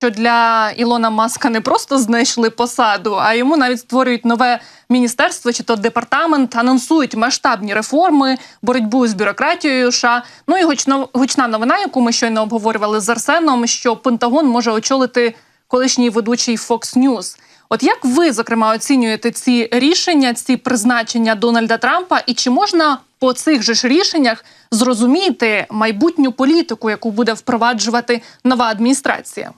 що для Ілона Маска не просто знайшли посаду, а йому навіть створюють нове міністерство чи то департамент, анонсують масштабні реформи, боротьбу з бюрократією. США. Ну і гучно, гучна новина, яку ми щойно обговорювали з Арсеном, що Пентагон може очолити колишній ведучий Fox News. От як ви зокрема оцінюєте ці рішення, ці призначення Дональда Трампа, і чи можна по цих же ж рішеннях зрозуміти майбутню політику, яку буде впроваджувати нова адміністрація?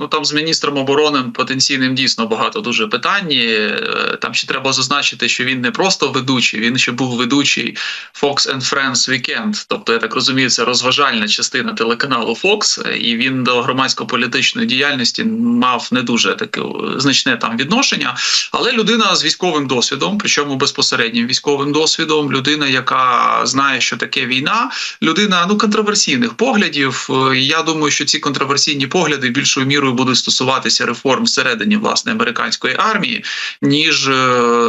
Ну там з міністром оборони потенційним дійсно багато дуже питань. Е, Там ще треба зазначити, що він не просто ведучий, він ще був ведучий Fox and Friends Weekend. Тобто, я так розумію, це розважальна частина телеканалу Fox, і він до громадсько-політичної діяльності мав не дуже таке значне там відношення. Але людина з військовим досвідом, причому безпосереднім військовим досвідом, людина, яка знає, що таке війна, людина ну контроверсійних поглядів. Е, Я думаю, що ці контроверсійні погляди більшою мірою будуть стосуватися реформ всередині власне американської армії, ніж е,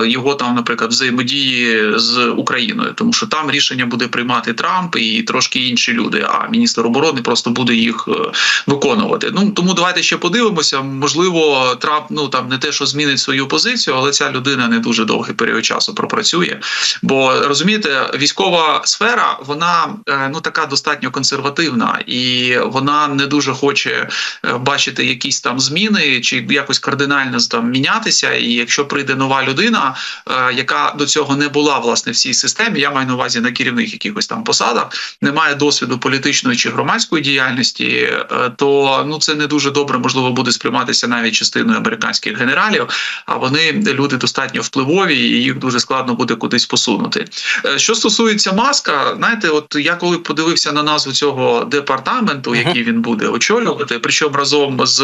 його там, наприклад, взаємодії з Україною, тому що там рішення буде приймати Трамп і трошки інші люди. А міністр оборони просто буде їх е, виконувати. Ну тому давайте ще подивимося. Можливо, Трамп ну там не те, що змінить свою позицію, але ця людина не дуже довгий період часу пропрацює. Бо розумієте, військова сфера вона е, ну така достатньо консервативна, і вона не дуже хоче бачити якісь там зміни чи якось кардинально там мінятися. І якщо прийде нова людина, е, яка до цього не була власне в цій системі, я маю на увазі на керівних якихось там посадах, не має досвіду політичної чи громадської діяльності, е, то ну це не дуже добре можливо буде сприйматися навіть частиною американських генералів. А вони люди достатньо впливові, і їх дуже складно буде кудись посунути. Е, Що стосується маска, знаєте, от я коли подивився на назву цього департаменту, який він буде очолювати, причому разом з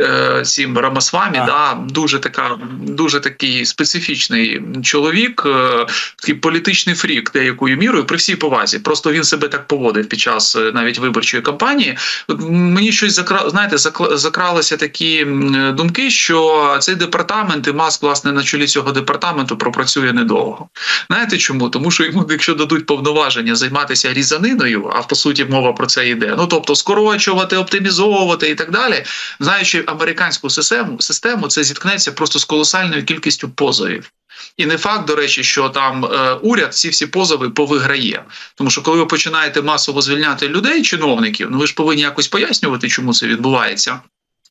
е, цим Рамасвамі, да, дуже така, дуже такий специфічний чоловік, е, такий політичний фрік, деякою мірою, при всій повазі. Просто він себе так поводив під час е, навіть виборчої кампанії. Мені щось закра... знаєте, закралися такі думки, що цей департамент і маск, власне, на чолі цього департаменту пропрацює недовго. Знаєте чому? Тому що йому, якщо дадуть повноваження займатися різаниною, а по суті мова про це йде. Ну тобто скорочувати, оптимізовувати і так далі. Знаючи американську систему, систему, це зіткнеться просто з колосальною кількістю позовів. І не факт, до речі, що там е, уряд ці всі позови повиграє. Тому що коли ви починаєте масово звільняти людей, чиновників, ну ви ж повинні якось пояснювати, чому це відбувається.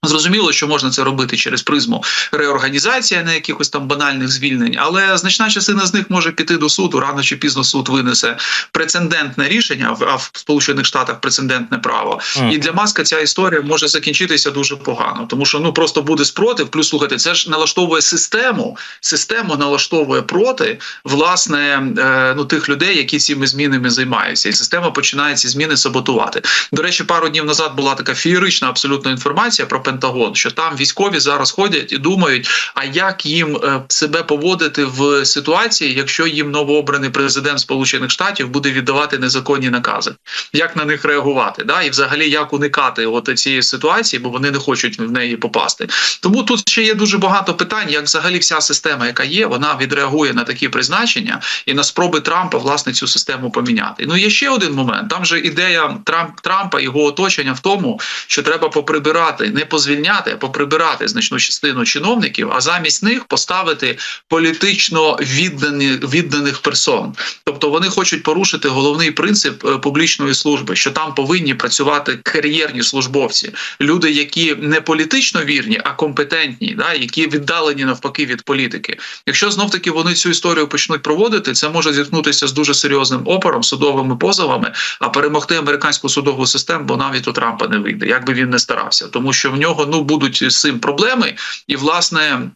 Зрозуміло, що можна це робити через призму реорганізації, а не якихось там банальних звільнень, але значна частина з них може піти до суду. Рано чи пізно суд винесе прецедентне рішення, а в Сполучених Штатах прецедентне право. І для маска ця історія може закінчитися дуже погано, тому що ну просто буде спротив. Плюс слухайте, це ж налаштовує систему. Систему налаштовує проти власне е, ну тих людей, які цими змінами займаються, і система починає ці зміни саботувати. До речі, пару днів назад була така феєрична абсолютно інформація про Пентагон, що там військові зараз ходять і думають, а як їм е, себе поводити в ситуації, якщо їм новообраний президент Сполучених Штатів буде віддавати незаконні накази, як на них реагувати, да і взагалі як уникати от цієї ситуації, бо вони не хочуть в неї попасти. Тому тут ще є дуже багато питань, як взагалі вся система, яка є, вона відреагує на такі призначення і на спроби Трампа власне цю систему поміняти. Ну є ще один момент. Там же ідея Трамп Трампа його оточення в тому, що треба поприбирати, не позвільняти, а поприбирати значну частину чиновників, а замість них поставити політично віддані відданих персон. Тобто вони хочуть порушити головний принцип е, публічної служби, що там повинні працювати кар'єрні службовці, люди, які не політично вірні, а компетентні, да, які віддалені навпаки від політики. Якщо знов таки вони цю історію почнуть проводити, це може зіткнутися з дуже серйозним опором, судовими позовами, а перемогти американську судову систему, бо навіть у Трампа не вийде, як би він не старався, тому що в нього ну будуть з цим проблеми, і власне.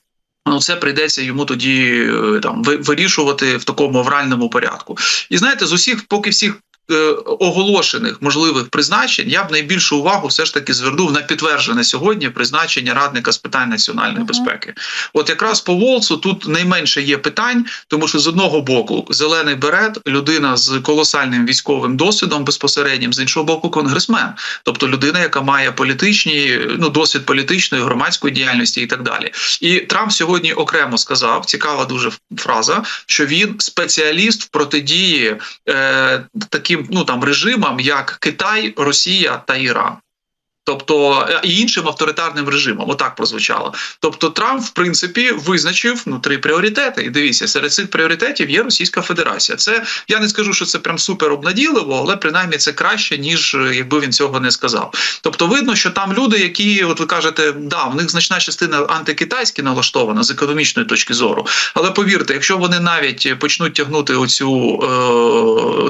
Ну, це прийдеться йому тоді е, там вирішувати в такому авральному порядку. І знаєте, з усіх, поки всіх оголошених можливих призначень, я б найбільшу увагу все ж таки звернув на підтверджене сьогодні призначення радника з питань національної Мгм. безпеки. От якраз по Волцу тут найменше є питань, тому що з одного боку зелений берет, людина з колосальним військовим досвідом безпосереднім, з іншого боку, конгресмен, тобто людина, яка має політичні ну досвід політичної громадської діяльності і так далі. І Трамп сьогодні окремо сказав, цікава дуже фраза, що він спеціаліст в протидії е, таким ну там режимам, як Китай, Росія та Іран. тобто е, і іншим авторитарним режимам. Отак прозвучало. Тобто, Трамп, в принципі, визначив ну три пріоритети. І дивіться, серед цих пріоритетів є Російська Федерація. Це я не скажу, що це прям супер обнадійливо, але принаймні це краще ніж е, якби він цього не сказав. Тобто, видно, що там люди, які, от ви кажете, да, в них значна частина антикитайськи налаштована з економічної точки зору. Але повірте, якщо вони навіть почнуть тягнути оцю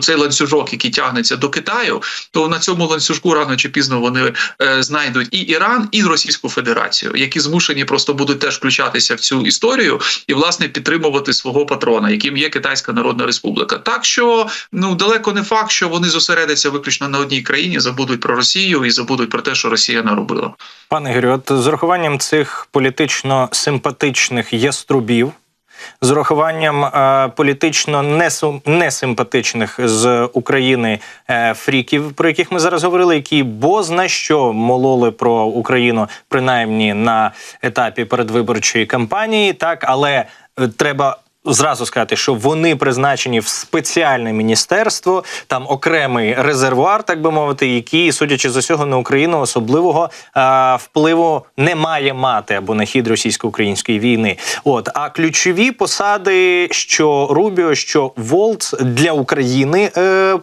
цей ланцюжок, який тягнеться до Китаю, то на цьому ланцюжку рано чи пізно вони е, знайдуть і Іран, і Російську Федерацію, які змушені просто будуть теж включатися в цю історію і власне підтримувати свого патрона, яким є Китайська Народна Республіка. Так що ну далеко не факт, що вони зосередяться виключно на одній країні, забудуть про Росію і забудуть про те, що Росія наробила. Пане Ігорю, от з урахуванням цих політично симпатичних яструбів, з урахуванням е, політично несу- несимпатичних з України е, фріків, про яких ми зараз говорили, які бозна що мололи про Україну, принаймні на етапі передвиборчої кампанії, так але е, треба. Зразу сказати, що вони призначені в спеціальне міністерство, там окремий резервуар, так би мовити, який, судячи з усього, на Україну особливого е, впливу не має мати або на хід російсько-української війни. От а ключові посади, що Рубіо, що Волц для України е,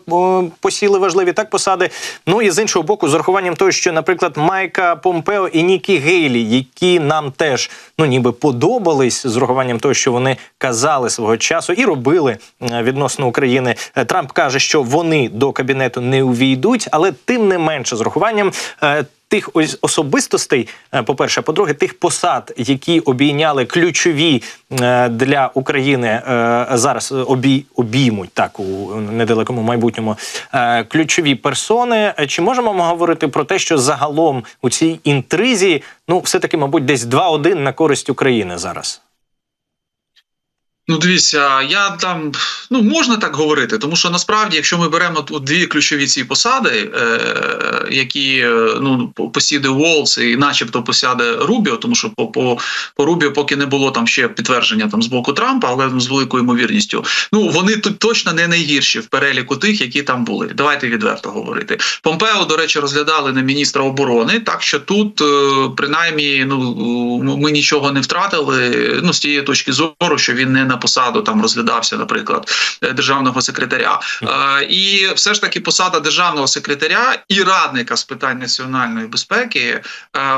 посіли важливі так посади. Ну і з іншого боку, з урахуванням того, що, наприклад, Майка Помпео і Нікі Гейлі, які нам теж ну ніби подобались, з урахуванням того, що вони казали свого часу і робили е, відносно України. Е, Трамп каже, що вони до кабінету не увійдуть, але тим не менше, з урахуванням. е, Тих особистостей, е, по-перше, по-друге, тих посад, які обійняли ключові для України зараз обій, обіймуть так у недалекому майбутньому ключові персони. Чи можемо ми говорити про те, що загалом у цій інтризі, ну все таки, мабуть, десь 2-1 на користь України зараз? Ну, дивіться, я там ну можна так говорити, тому що насправді, якщо ми беремо тут дві ключові ці посади, е, які е, ну посіде Волц і, начебто, посяде Рубіо, тому що по по, по Рубіо поки не було там ще підтвердження там з боку Трампа, але з великою ймовірністю. Ну вони тут точно не найгірші в переліку тих, які там були. Давайте відверто говорити. Помпео, до речі, розглядали на міністра оборони, так що тут е, принаймні ну ми нічого не втратили. Ну з тієї точки зору, що він не на посаду там розглядався, наприклад, е, державного секретаря. Е, і все ж таки посада державного секретаря і радника з питань національної безпеки е,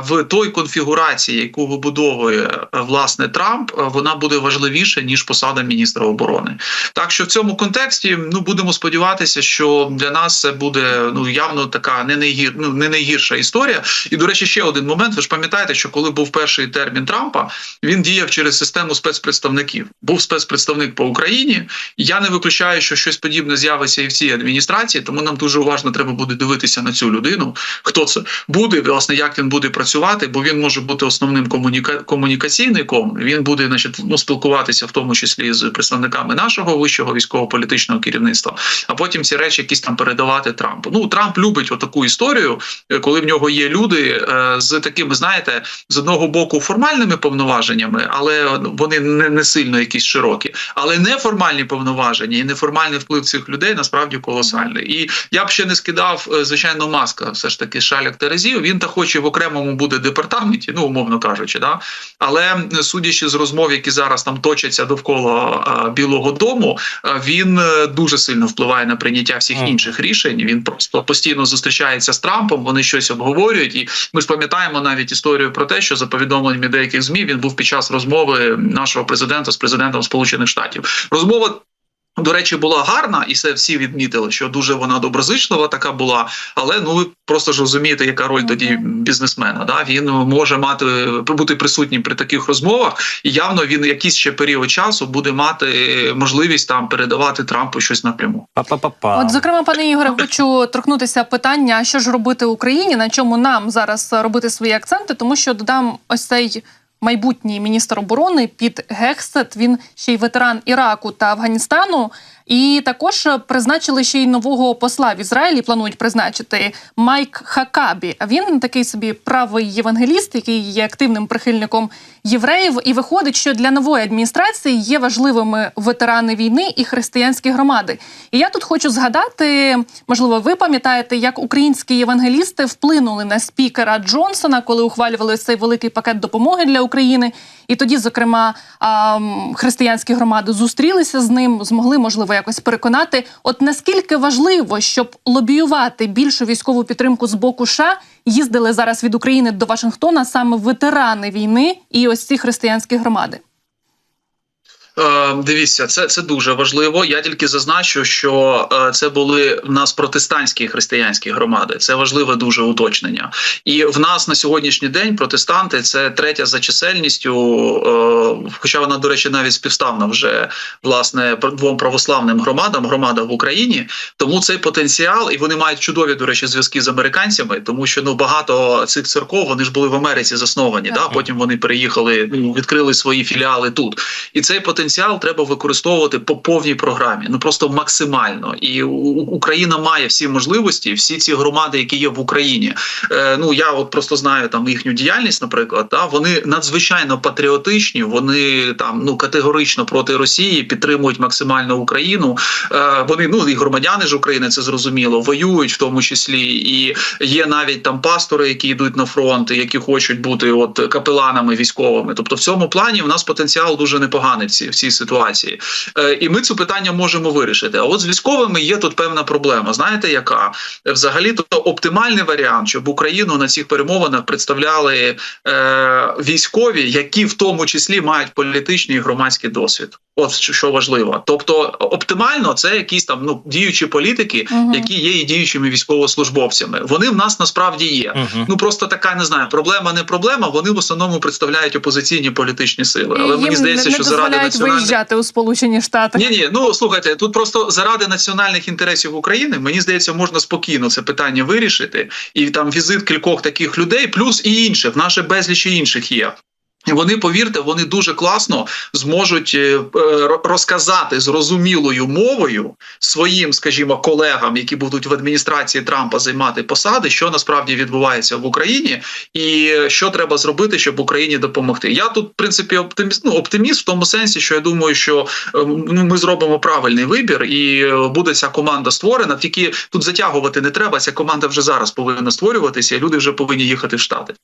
в той конфігурації, яку вибудовує власне Трамп, вона буде важливіша ніж посада міністра оборони. Так що в цьому контексті ну будемо сподіватися, що для нас це буде ну явно така не найгір, ну, не найгірша історія. І до речі, ще один момент. Ви ж пам'ятаєте, що коли був перший термін Трампа, він діяв через систему спецпредставників. Був спецпредставник по Україні. Я не виключаю, що щось подібне з'явиться і в цій адміністрації, тому нам дуже уважно треба буде дивитися на цю людину. Хто це буде, власне, як він буде працювати, бо він може бути основним комуніка... комунікаційником. Він буде, значить, ну, спілкуватися в тому числі з представниками нашого вищого військово-політичного керівництва, а потім ці речі якісь там передавати Трампу. Ну Трамп любить отаку історію, коли в нього є люди е, з такими, знаєте, з одного боку формальними повноваженнями, але вони не, не сильно якісь широкі, але неформальні повноваження і неформальний вплив цих людей насправді колосальний. І я б ще не скидав, е, звичайно, маска, все ж таки шаляк Терезів. Він та хоч і в окремому буде департаменті, ну умовно кажучи, да але е, судячи з розмов, які зараз там точаться довкола е, Білого Дому, він дуже сильно впливає на прийняття всіх інших рішень. Він просто постійно зустрічається з Трампом. Вони щось обговорюють, і ми ж пам'ятаємо навіть історію про те, що за повідомленнями деяких змі він був під час розмови нашого президента з президентом Сполучених Штатів. Розмова. До речі, була гарна, і це всі відмітили, що дуже вона доброзичлива така була. Але ну ви просто ж розумієте, яка роль тоді бізнесмена. Да? Він може мати бути присутнім при таких розмовах, і явно він якийсь ще період часу буде мати можливість там передавати Трампу щось напряму. Па-па-па-па. От, зокрема, пане Ігоре, хочу торкнутися питання, що ж робити Україні, на чому нам зараз робити свої акценти, тому що додам ось цей майбутній міністр оборони під Гексет. Він ще й ветеран Іраку та Афганістану. І також е, призначили ще й нового посла в Ізраїлі. Планують призначити Майк Хакабі. Він такий собі правий євангеліст, який є активним прихильником євреїв. І виходить, що для нової адміністрації є важливими ветерани війни і християнські громади. І я тут хочу згадати, можливо, ви пам'ятаєте, як українські євангелісти вплинули на спікера Джонсона, коли ухвалювали цей великий пакет допомоги для України. І тоді, зокрема, християнські громади зустрілися з ним, змогли можливо якось переконати. От наскільки важливо, щоб лобіювати більшу військову підтримку з боку США, їздили зараз від України до Вашингтона саме ветерани війни і ось ці християнські громади. Е, Дивіться, це, це дуже важливо. Я тільки зазначу, що е, це були в нас протестантські християнські громади. Це важливе дуже уточнення. І в нас на сьогоднішній день протестанти це третя за чисельністю, е, хоча вона, до речі, навіть співставна вже власне двом православним громадам, громада в Україні. Тому цей потенціал, і вони мають чудові, до речі, зв'язки з американцями, тому що ну багато цих церков вони ж були в Америці засновані. Да, потім вони переїхали, відкрили свої філіали тут. І цей потенціал треба використовувати по повній програмі, ну просто максимально. І Україна має всі можливості, всі ці громади, які є в Україні. Е, ну я от просто знаю там їхню діяльність, наприклад, та вони надзвичайно патріотичні. Вони там ну категорично проти Росії підтримують максимально Україну. Е, вони ну і громадяни ж України, це зрозуміло, воюють в тому числі. І є навіть там пастори, які йдуть на фронт, які хочуть бути от капеланами військовими. Тобто, в цьому плані в нас потенціал дуже непоганий в цій ситуації. Е, і ми це питання можемо вирішити. А от з військовими є тут певна проблема. Знаєте, яка взагалі то оптимальний варіант, щоб Україну на цих перемовинах представляли е, військові, які в тому числі мають політичний і громадський досвід. От що важливо. Тобто, оптимально це якісь там ну діючі політики, Мгм. які є і діючими військовослужбовцями. Вони в нас насправді є. Мгм. Ну просто така не знаю, проблема не проблема. Вони в основному представляють опозиційні політичні сили. Але І мені здається, не, що не заради національних виїжджати у Сполучені Штати. ні, ні, ну слухайте, тут просто заради національних інтересів України, мені здається, можна спокійно це питання вирішити. І там візит кількох таких людей, плюс і інших, в наше безліч і інших є. Вони, повірте, вони дуже класно зможуть е, е, розказати зрозумілою мовою своїм, скажімо, колегам, які будуть в адміністрації Трампа займати посади, що насправді відбувається в Україні, і що треба зробити, щоб Україні допомогти. Я тут, в принципі, оптиміст, ну, оптиміст в тому сенсі, що я думаю, що е, ну, ми зробимо правильний вибір, і буде ця команда створена. Тільки тут затягувати не треба. Ця команда вже зараз повинна створюватися, і люди вже повинні їхати в штати.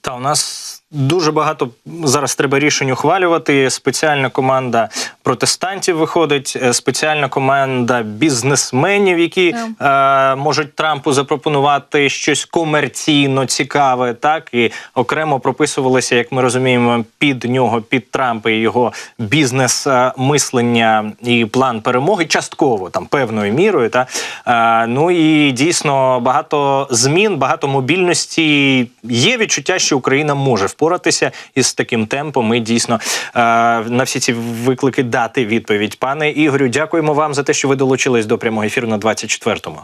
Та у нас дуже багато зараз треба рішень ухвалювати. Спеціальна команда протестантів виходить, е, спеціальна команда бізнесменів, які е, можуть Трампу запропонувати щось комерційно цікаве, так і окремо прописувалися, як ми розуміємо, під нього, під Трампа і його бізнес е, мислення і план перемоги, частково там певною мірою. Та е, ну і дійсно багато змін, багато мобільності. Є відчуття, що Україна може впоратися із таким темпом. І дійсно е, на всі ці виклики дати відповідь. Пане Ігорю, дякуємо вам за те, що ви долучились до прямого ефіру на 24-му.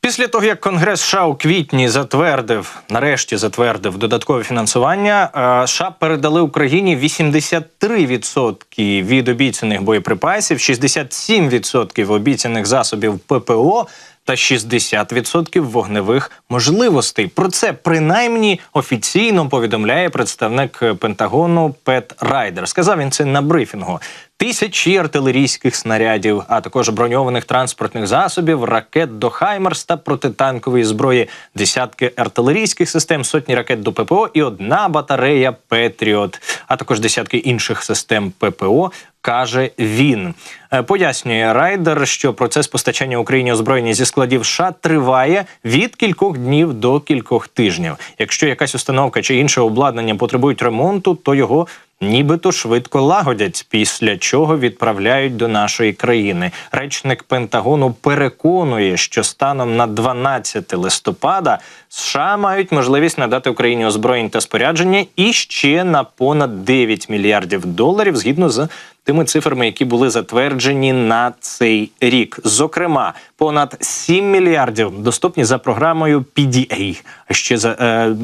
Після того, як Конгрес США у квітні затвердив, нарешті затвердив додаткове фінансування, е, США передали Україні 83% від обіцяних боєприпасів, 67% обіцяних засобів ППО та 60% вогневих можливостей. Про це принаймні офіційно повідомляє представник Пентагону Пет Райдер. Сказав він це на брифінгу. Тисячі артилерійських снарядів, а також броньованих транспортних засобів, ракет до Хаймерс та протитанкової зброї, десятки артилерійських систем, сотні ракет до ППО і одна батарея Петріот, а також десятки інших систем ППО. Каже він, Е, пояснює райдер, що процес постачання Україні озброєння зі складів США триває від кількох днів до кількох тижнів. Якщо якась установка чи інше обладнання потребують ремонту, то його нібито швидко лагодять, після чого відправляють до нашої країни. Речник Пентагону переконує, що станом на 12 листопада США мають можливість надати Україні озброєнь та спорядження і ще на понад 9 мільярдів доларів згідно з тими цифрами, які були затверджені на цей рік. Зокрема, понад 7 мільярдів доступні за програмою PDA, а ще за е,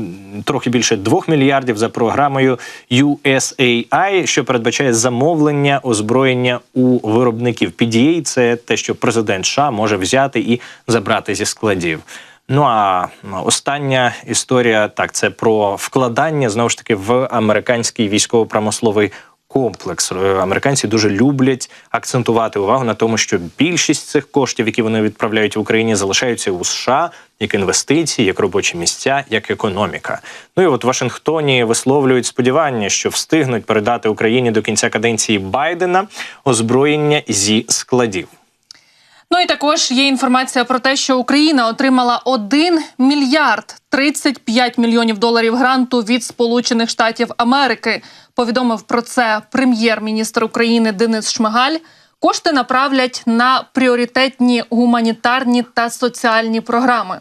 трохи більше 2 мільярдів за програмою USAID. PDAI, що передбачає замовлення озброєння у виробників. PDA – це те, що президент США може взяти і забрати зі складів. Ну а остання історія так це про вкладання знову ж таки в американський військово-промисловий комплекс. Е, Американці дуже люблять акцентувати увагу на тому, що більшість цих коштів, які вони відправляють в Україні, залишаються у США як інвестиції, як робочі місця, як економіка. Ну і от в Вашингтоні висловлюють сподівання, що встигнуть передати Україні до кінця каденції Байдена озброєння зі складів. Ну і також є інформація про те, що Україна отримала 1 мільярд 35 мільйонів доларів гранту від Сполучених Штатів Америки. Повідомив про це прем'єр-міністр України Денис Шмигаль. Кошти направлять на пріоритетні гуманітарні та соціальні програми.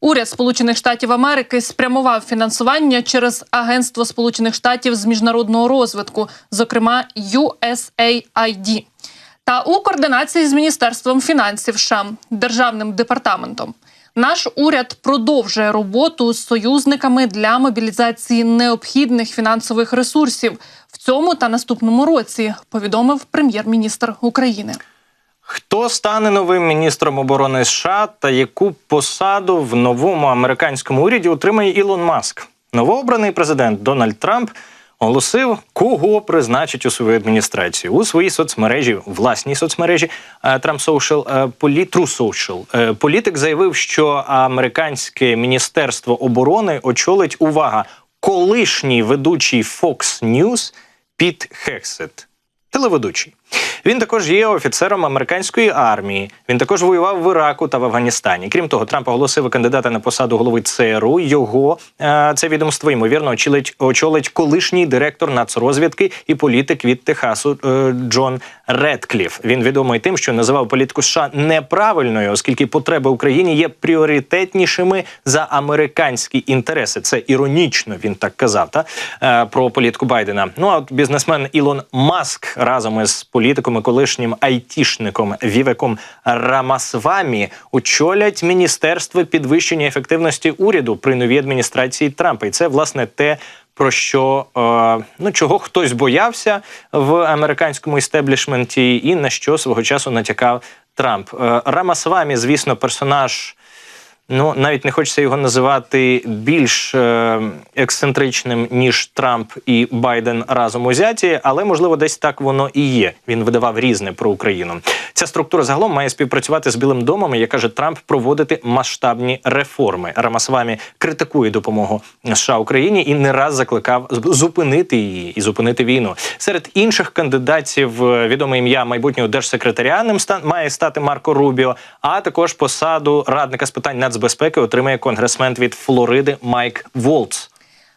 Уряд Сполучених Штатів Америки спрямував фінансування через Агентство Сполучених Штатів з міжнародного розвитку, зокрема USAID, та у координації з Міністерством фінансів США, державним департаментом. Наш уряд продовжує роботу з союзниками для мобілізації необхідних фінансових ресурсів в цьому та наступному році. Повідомив прем'єр-міністр України. Хто стане новим міністром оборони США та яку посаду в новому американському уряді отримає Ілон Маск? Новообраний президент Дональд Трамп оголосив, кого призначить у свою адміністрацію у своїй соцмережі, власній соцмережі Трамсоушел Social. Е, Політик заявив, що американське міністерство оборони очолить увага колишній ведучий Fox News Піт Хексет. Телеведучий. Він також є офіцером американської армії. Він також воював в Іраку та в Афганістані. Крім того, Трамп оголосив кандидата на посаду голови ЦРУ. Його е, це відомство ймовірно очолить, очолить колишній директор нацрозвідки і політик від Техасу е, Джон Редкліф. Він відомий тим, що називав політику США неправильною, оскільки потреби Україні є пріоритетнішими за американські інтереси. Це іронічно. Він так казав. Та е, про політику Байдена. Ну а от бізнесмен Ілон Маск разом із політиком і колишнім айтішником Вівеком Рамасвамі очолять міністерство підвищення ефективності уряду при новій адміністрації Трампа. І це власне те. Про що е, ну чого хтось боявся в американському істеблішменті, і на що свого часу натякав Трамп. Е, Рамасвамі, звісно, персонаж. Ну, навіть не хочеться його називати більш е, ексцентричним, ніж Трамп і Байден разом узяті, але можливо десь так воно і є. Він видавав різне про Україну. Ця структура загалом має співпрацювати з Білим домом, і, як каже Трамп, проводити масштабні реформи. Рамасвамі критикує допомогу США Україні і не раз закликав зупинити її і зупинити війну. Серед інших кандидатів е, відоме ім'я майбутнього держсекретаря має стати Марко Рубіо, а також посаду радника з питань нацбезпеки отримає конгресмен від Флориди Майк Волц.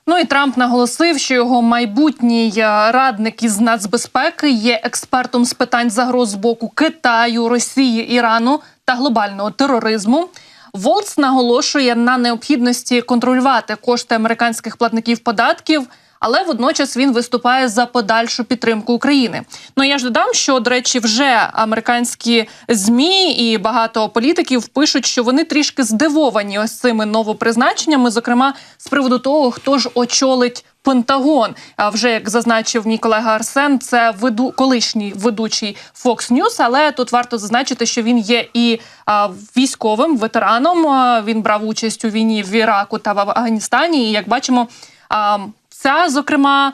Ну і Трамп наголосив, що його майбутній е, радник із нацбезпеки є експертом з питань загроз з боку Китаю, Росії, Ірану та глобального тероризму. Волц наголошує на необхідності контролювати кошти американських платників податків. Але водночас він виступає за подальшу підтримку України. Ну я ж додам, що до речі, вже американські змі і багато політиків пишуть, що вони трішки здивовані ось цими новопризначеннями, зокрема з приводу того, хто ж очолить. Пентагон, а вже як зазначив мій колега Арсен, це веду колишній ведучий Fox News, Але тут варто зазначити, що він є і а, військовим ветераном. А, він брав участь у війні в Іраку та в Афганістані. І як бачимо, а, Ця зокрема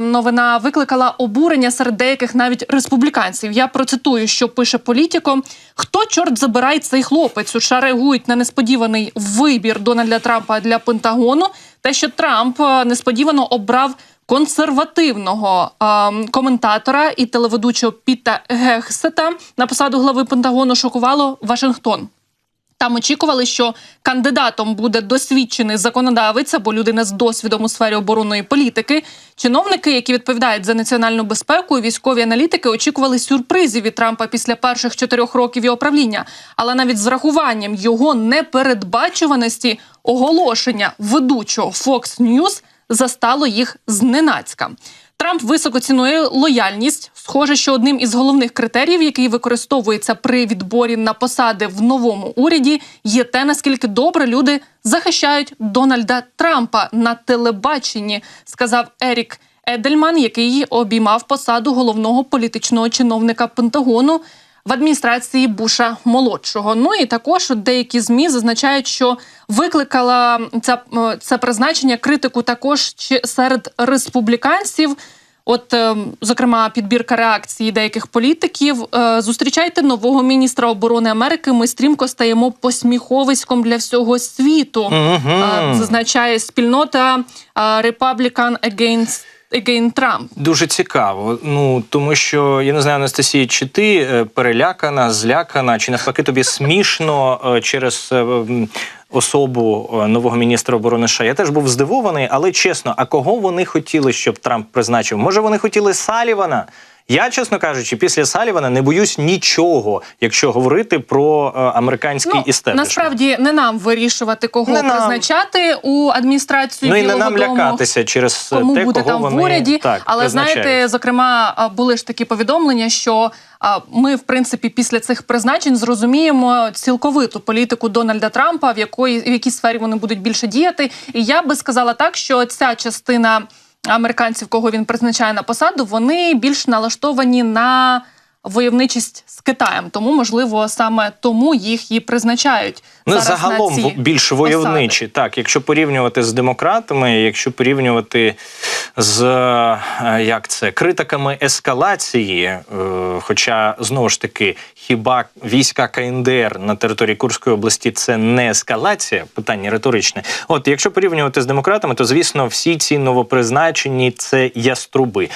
новина викликала обурення серед деяких навіть республіканців. Я процитую, що пише політико. Хто чорт забирає цей хлопець? США реагують на несподіваний вибір Дональда Трампа для Пентагону. Те, що Трамп несподівано обрав консервативного коментатора і телеведучого Піта Гексета на посаду глави Пентагону, шокувало Вашингтон. Там очікували, що кандидатом буде досвідчений законодавець або людина з досвідом у сфері оборонної політики. Чиновники, які відповідають за національну безпеку, і військові аналітики очікували сюрпризів від Трампа після перших чотирьох років його правління. Але навіть з врахуванням його непередбачуваності оголошення ведучого Fox News застало їх зненацька. Трамп високо цінує лояльність. Схоже, що одним із головних критеріїв, який використовується при відборі на посади в новому уряді, є те, наскільки добре люди захищають Дональда Трампа на телебаченні, сказав Ерік Едельман, який обіймав посаду головного політичного чиновника Пентагону в адміністрації Буша молодшого. Ну і також деякі змі зазначають, що викликала ця е, це призначення критику також чи- серед республіканців. От, е, зокрема, підбірка реакції деяких політиків. Е, Зустрічайте нового міністра оборони Америки. Ми стрімко стаємо посміховиськом для всього світу. Е, Зазначає спільнота Republican Against Again Trump. Дуже цікаво. Ну тому що я не знаю, Анастасія, чи ти е, перелякана, злякана, чи навпаки тобі смішно е, через е, особу нового міністра оборони США. Я теж був здивований, але чесно, а кого вони хотіли, щоб Трамп призначив? Може, вони хотіли Салівана? Я, чесно кажучи, після Салівана не боюсь нічого, якщо говорити про е, американський Ну, істеблішмент. насправді не нам вирішувати, кого Не нам. призначати у адміністрацію ну і не нам Дому. лякатися через е, кому те, буде кого там вони в уряді. так, Але знаєте, зокрема, були ж такі повідомлення, що ми, в принципі, після цих призначень зрозуміємо цілковиту політику Дональда Трампа, в якої в якій сфері вони будуть більше діяти. І я би сказала так, що ця частина американців, кого він призначає на посаду, вони більш налаштовані на. Войовничість з Китаєм, тому можливо саме тому їх і призначають Ну, зараз загалом на ці більш посади. войовничі. Так, якщо порівнювати з демократами, якщо порівнювати з е, як це критиками ескалації, е, хоча знову ж таки, хіба війська КНДР на території Курської області це не ескалація? Питання риторичне. От якщо порівнювати з демократами, то звісно всі ці новопризначені це яструби.